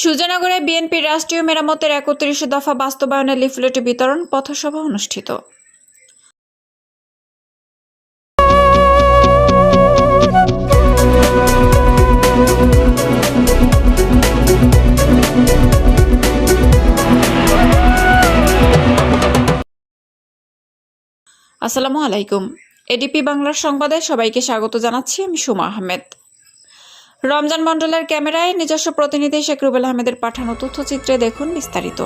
সুজানগরে বিএনপির রাষ্ট্রীয় মেরামতের একত্রিশ দফা বাস্তবায়নের লিফলেট বিতরণ পথসভা অনুষ্ঠিত। আসসালামু আলাইকুম। এডিপি বাংলার সংবাদে সবাইকে স্বাগত জানাচ্ছি আমি সুমা আহমেদ। রমজান মণ্ডলের ক্যামেরায় নিজস্ব প্রতিনিধি শেখ রুবেল আহমেদের পাঠানো তথ্যচিত্রে দেখুন বিস্তারিত।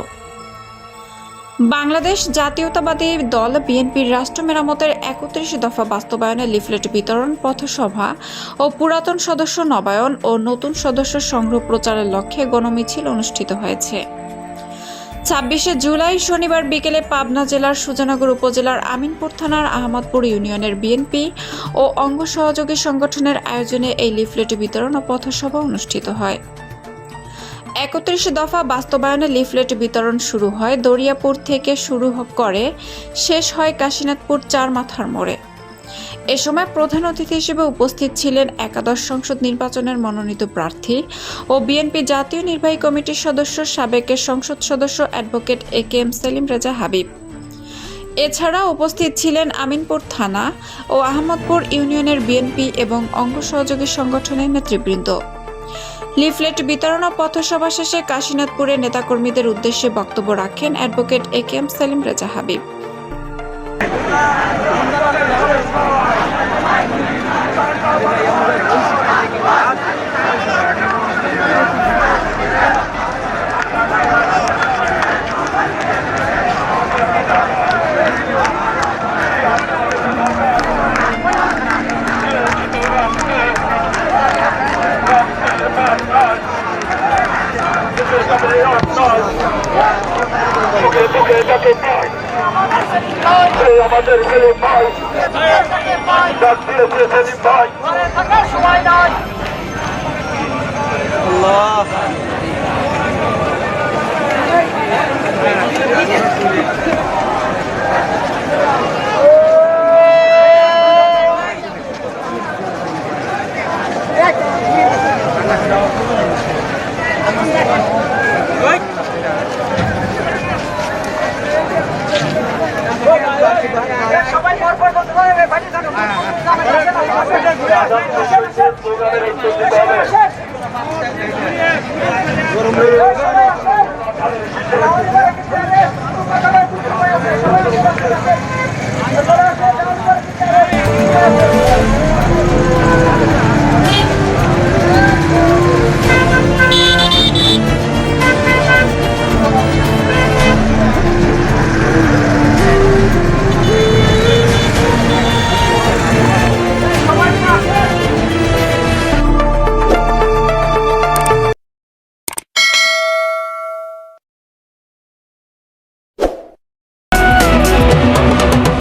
বাংলাদেশ জাতীয়তাবাদী দল বিএনপির রাষ্ট্র মেরামতের একত্রিশ দফা বাস্তবায়নে লিফলেট বিতরণ, পথসভা ও পুরাতন সদস্য নবায়ন ও নতুন সদস্য সংগ্রহ প্রচারের লক্ষ্যে গণমিছিল অনুষ্ঠিত হয়েছে। ছাব্বিশে জুলাই শনিবার বিকেলে পাবনা জেলার সুজানগর উপজেলার আমিনপুর থানার আহমদপুর ইউনিয়নের বিএনপি ও অঙ্গ সহযোগী সংগঠনের আয়োজনে এই লিফলেট বিতরণ ও পথসভা অনুষ্ঠিত হয়। একত্রিশ দফা বাস্তবায়নে লিফলেট বিতরণ শুরু হয়। দরিয়াপুর থেকে শুরু করে শেষ হয় কাশীনাথপুর চার মাথার মোড়ে। এ সময় প্রধান অতিথি হিসেবে উপস্থিত ছিলেন একাদশ সংসদ নির্বাচনের মনোনীত প্রার্থী ও বিএনপি জাতীয় নির্বাহী কমিটির সদস্য, সাবেকের সংসদ সদস্য advocate A K M Selim Reza Habib. এছাড়া উপস্থিত ছিলেন আমিনপুর থানা ও আহমদপুর ইউনিয়নের বিএনপি এবং অঙ্গ সহযোগী সংগঠনের নেতৃবৃন্দ। লিফলেট বিতরণ ও পথসভা শেষে কাশীনাথপুরে নেতাকর্মীদের উদ্দেশ্যে বক্তব্য রাখেন advocate A K M Selim Reza Habib. আমাদের ছেলে ভাই ডাক দিয়েছে সেলিম ভাই থাকার সময় নাই প্রোগ্রামের